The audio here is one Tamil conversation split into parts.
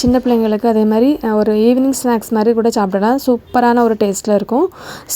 சின்ன பிள்ளைங்களுக்கு அதே மாதிரி ஒரு ஈவினிங் ஸ்நாக்ஸ் மாதிரி கூட சாப்பிடலாம். சூப்பரான ஒரு டேஸ்ட்டில் இருக்கும்.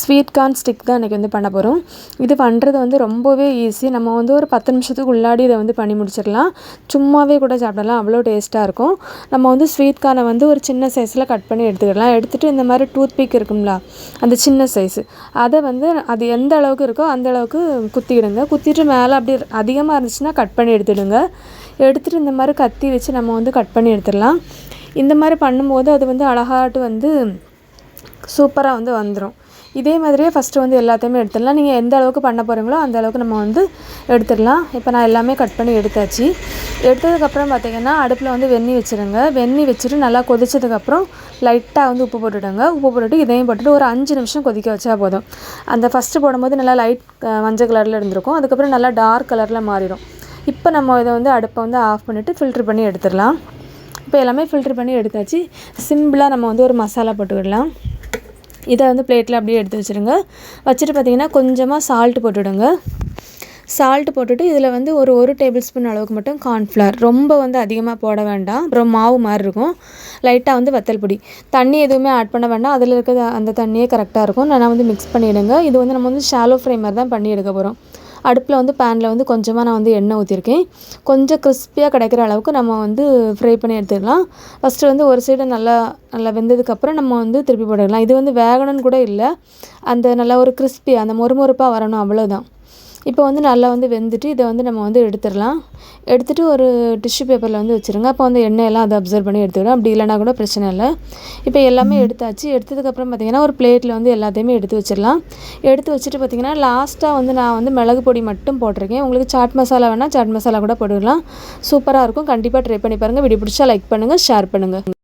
ஸ்வீட் கார்ன் ஸ்டிக் தான் இன்றைக்கி வந்து பண்ண போகிறோம் இது பண்ணுறது வந்து ரொம்பவே ஈஸி நம்ம வந்து ஒரு பத்து நிமிஷத்துக்கு உள்ளாடி இதை வந்து பண்ணி முடிச்சிடலாம். சும்மாவே கூட சாப்பிடலாம். அவ்வளோ டேஸ்ட்டாக இருக்கும். நம்ம வந்து ஸ்வீட் கார்னை வந்து ஒரு சின்ன சைஸில் கட் பண்ணி எடுத்துக்கலாம். எடுத்துகிட்டு இந்த மாதிரி டூத் பிக் இருக்கும்ல அந்த சின்ன சைஸு அதை வந்து அது எந்த அளவுக்கு இருக்கோ அந்த அளவுக்கு குத்திடுங்க. குத்திட்டு மேலே அப்படி அதிகமாக இருந்துச்சுன்னா கட் பண்ணி எடுத்துடுங்க. எடுத்துகிட்டு இந்த மாதிரி கத்தி வச்சு நம்ம வந்து கட் பண்ணி எடுத்துடலாம். இந்த மாதிரி பண்ணும்போது அது வந்து அழகாட்டு வந்து சூப்பராக வந்து வந்துடும் இதே மாதிரியே ஃபஸ்ட்டு வந்து எல்லாத்தையுமே எடுத்துடலாம். நீங்கள் எந்த அளவுக்கு பண்ண போகிறீங்களோ அந்த அளவுக்கு நம்ம வந்து எடுத்துடலாம். இப்போ நான் எல்லாமே கட் பண்ணி எடுத்தாச்சு. எடுத்ததுக்கப்புறம் பார்த்திங்கன்னா அடுப்பில் வந்து வெந்நி வச்சுருங்க. வெந்நி வச்சுட்டு நல்லா கொதிச்சதுக்கப்புறம் லைட்டாக வந்து உப்பு போட்டுடுங்க. உப்பு போட்டுட்டு இதையும் போட்டுட்டு ஒரு அஞ்சு நிமிஷம் கொதிக்க வச்சா போதும். அந்த ஃபஸ்ட்டு போடும்போது நல்லா லைட் மஞ்சள் கலரில் இருந்திருக்கும். அதுக்கப்புறம் நல்லா டார்க் கலரில் மாறிடும். இப்போ நம்ம இதை வந்து அடுப்பை வந்து ஆஃப் பண்ணிவிட்டு ஃபில்ட்ரு பண்ணி எடுத்துடலாம். இப்போ எல்லாமே ஃபில்ட்ரு பண்ணி எடுத்தாச்சு. சிம்பிளாக நம்ம வந்து ஒரு மசாலா போட்டுக்கிடலாம். இதை வந்து பிளேட்டில் அப்படியே எடுத்து வச்சுருங்க வச்சுட்டு பார்த்தீங்கன்னா கொஞ்சமாக சால்ட் போட்டுவிடுங்க. சால்ட் போட்டுட்டு இதில் வந்து ஒரு ஒரு டேபிள் ஸ்பூன் அளவுக்கு மட்டும் கார்ன்ஃப்ளவர் ரொம்ப வந்து அதிகமாக போட வேண்டாம். அப்புறம் மாவு மாதிரி இருக்கும். லைட்டாக வந்து வத்தல் பொடி. தண்ணி எதுவுமே ஆட் பண்ண வேண்டாம். அதில் இருக்கிற அந்த தண்ணியே கரெக்டாக இருக்கும். நான் வந்து மிக்ஸ் பண்ணிவிடுங்க இது வந்து நம்ம வந்து ஷாலோ ஃப்ரை மாதிரி தான் பண்ணி எடுக்க போகிறோம் அடுப்பில் வந்து பேனில் வந்து கொஞ்சமாக நான் வந்து எண்ணெய் ஊற்றிருக்கேன் கொஞ்சம் கிறிஸ்பியாக கிடைக்கிற அளவுக்கு நம்ம வந்து ஃப்ரை பண்ணி எடுத்துக்கலாம். ஃபஸ்ட்டு வந்து ஒரு சைடு நல்லா நல்லா வெந்ததுக்கப்புறம் நம்ம வந்து திருப்பி போட்டுக்கலாம். இது வந்து வேகணும்னு கூட இல்லை. அந்த நல்லா ஒரு கிறிஸ்பி அந்த மொறுமொறுப்பாக வரணும் அவ்வளோதான் இப்போ வந்து நல்லா வந்து வெந்துட்டு இதை வந்து நம்ம வந்து எடுத்துடலாம். எடுத்துகிட்டு ஒரு டிஷ்யூ பேப்பரில் வந்து வச்சுருங்க. அப்போ வந்து எண்ணெயெல்லாம் அதை அப்சர்வ் பண்ணி எடுத்துக்கிடும் அப்படி இல்லைனா கூட பிரச்சனை இல்லை. இப்போ எல்லாமே எடுத்தாச்சு. எடுத்ததுக்கப்புறம் பார்த்திங்கன்னா ஒரு பிளேட்டில் வந்து எல்லாத்தையுமே எடுத்து வச்சிடலாம். எடுத்து வச்சுட்டு பார்த்திங்கன்னா லாஸ்ட்டாக வந்து நான் வந்து மிளகு பொடி மட்டும் போட்டிருக்கேன். உங்களுக்கு சாட் மசாலா வேணால் சாட் மசாலா கூட போட்டுக்கலாம். சூப்பராக இருக்கும். கண்டிப்பாக ட்ரை பண்ணி பாருங்கள் வீடியோ பிடிச்சா லைக் பண்ணுங்கள் ஷேர் பண்ணுங்கள்